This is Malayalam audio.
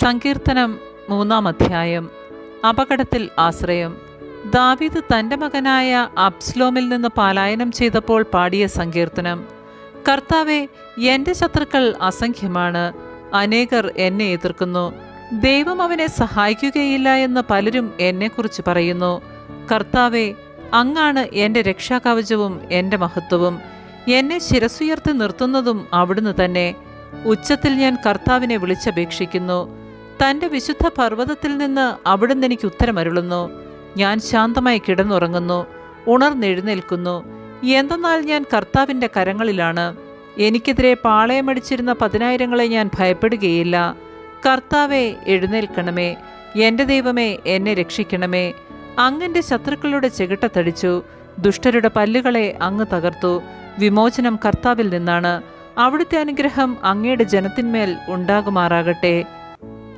സങ്കീർത്തനം മൂന്നാം അധ്യായം. അപകടത്തിൽ ആശ്രയം. ദാവീദ് തന്റെ മകനായ അബ്സ്ലോമിൽ നിന്ന് പലായനം ചെയ്തപ്പോൾ പാടിയ സങ്കീർത്തനം. കർത്താവെ എന്റെ ശത്രുക്കൾ അസംഖ്യമാണ്. അനേകർ എന്നെ എതിർക്കുന്നു. ദൈവം അവനെ സഹായിക്കുകയില്ല എന്ന് പലരും എന്നെക്കുറിച്ച് പറയുന്നു. കർത്താവെ അങ്ങാണ് എന്റെ രക്ഷാകവചവും എന്റെ മഹത്വവും. എന്നെ ശിരസുയർത്തി നിർത്തുന്നതും അവിടുന്ന് തന്നെ. ഉച്ചത്തിൽ ഞാൻ കർത്താവിനെ വിളിച്ചപേക്ഷിക്കുന്നു. തന്റെ വിശുദ്ധ പർവതത്തിൽ നിന്ന് അവിടുന്ന് എനിക്ക് ഉത്തരമരുളുന്നു. ഞാൻ ശാന്തമായി കിടന്നുറങ്ങുന്നു. ഉണർന്നെഴുന്നേൽക്കുന്നു. എന്തെന്നാൽ ഞാൻ കർത്താവിന്റെ കരങ്ങളിലാണ്. എനിക്കെതിരെ പാളയമടിച്ചിരുന്ന പതിനായിരങ്ങളെ ഞാൻ ഭയപ്പെടുകയില്ല. കർത്താവെ എഴുന്നേൽക്കണമേ. എന്റെ ദൈവമേ എന്നെ രക്ഷിക്കണമേ. അങ്ങന്റെ ശത്രുക്കളുടെ ചെകിട്ടത്തടിച്ചു ദുഷ്ടരുടെ പല്ലുകളെ അങ്ങ് തകർത്തു. വിമോചനം കർത്താവിൽ നിന്നാണ്. അവിടുത്തെ അനുഗ്രഹം അങ്ങയുടെ ജനത്തിന്മേൽ ഉണ്ടാകുമാറാകട്ടെ.